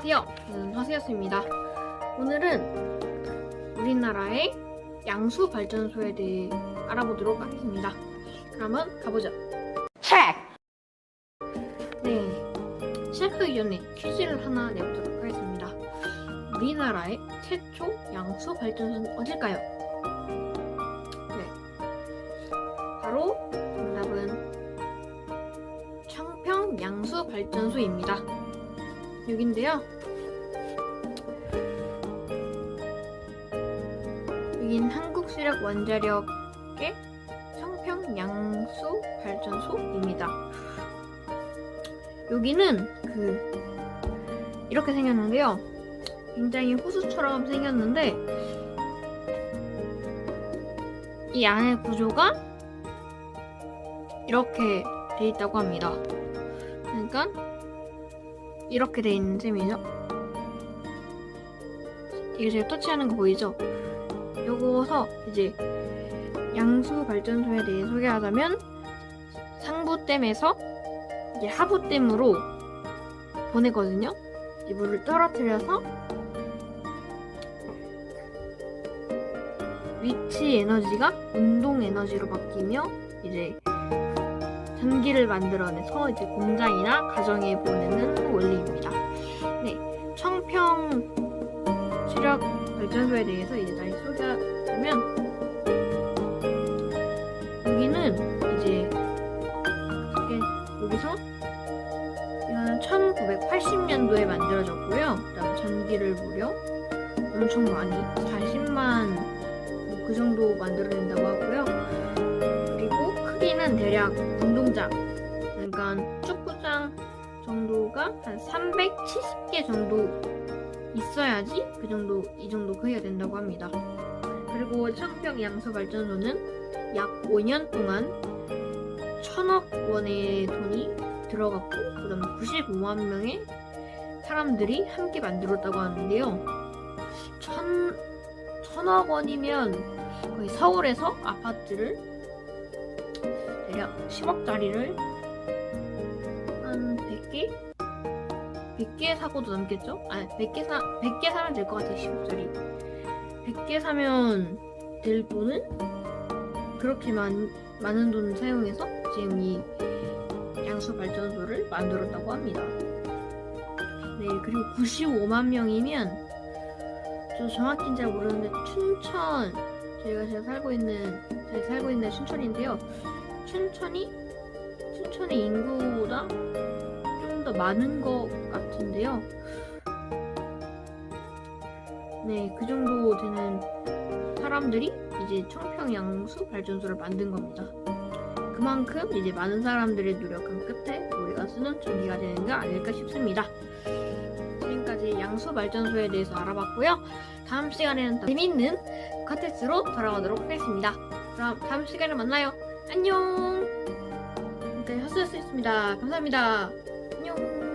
안녕하세요. 저는 허세였습니다. 오늘은 우리나라의 양수 발전소에 대해 알아보도록 하겠습니다. 그러면 가보죠. 네, 시작하기 전에 퀴즈를 하나 내보도록 하겠습니다. 우리나라의 최초 양수 발전소는 어딜까요? 네, 바로 정답은 청평 양수 발전소입니다. 여긴데요. 여긴 한국수력 원자력의 청평 양수 발전소입니다. 여기는 그 이렇게 생겼는데요. 굉장히 호수처럼 생겼는데 이 안의 구조가 이렇게 돼 있다고 합니다. 그러니까 이렇게 돼 있는 셈이죠. 이게 제가 터치하는 거 보이죠? 요거서 이제 양수 발전소에 대해 소개하자면 상부댐에서 이제 하부댐으로 보내거든요. 이 물을 떨어뜨려서 위치 에너지가 운동 에너지로 바뀌며 이제 전기를 만들어내서 이제 공장이나 가정에 보내는 원리입니다. 네, 청평 수력 발전소에 대해서 이제 다시 소개하자면 여기는 이제 여기서 이거는 1980년도에 만들어졌고요. 그다음 전기를 무려 엄청 많이 40만 뭐그 정도 만들어낸 대략 운동장, 그러니까 축구장 정도가 한 370개 정도 있어야지 그 정도 이 정도 크기가 된다고 합니다. 그리고 청평 양수 발전소는 약 5년 동안 천억 원의 돈이 들어갔고 그다음 95만 명의 사람들이 함께 만들었다고 하는데요. 천 천억 원이면 거의 서울에서 아파트를 대략 10억짜리를 한 100개? 100개 사고도 넘겠죠? 아니 100개 사 100개 사면 될 것 같아요 10억짜리 100개 사면 될 돈은 그렇게 많, 많은 돈을 사용해서 지금 이 양수 발전소를 만들었다고 합니다 네 그리고 95만 명이면 저 정확히는 잘 모르는데 춘천 저희가 제가 살고 있는 제가 살고 있는 춘천인데요 춘천이 춘천의 인구보다 좀 더 많은 것 같은데요. 네, 그 정도 되는 사람들이 이제 청평 양수 발전소를 만든 겁니다. 그만큼 이제 많은 사람들의 노력한 끝에 우리가 쓰는 전기가 되는 게 아닐까 싶습니다. 지금까지 양수 발전소에 대해서 알아봤고요. 다음 시간에는 더 재밌는 컨텐츠로 돌아오도록 하겠습니다. 그럼 다음 시간에 만나요. 안녕. 네, 헛스였습니다. 감사합니다. 안녕.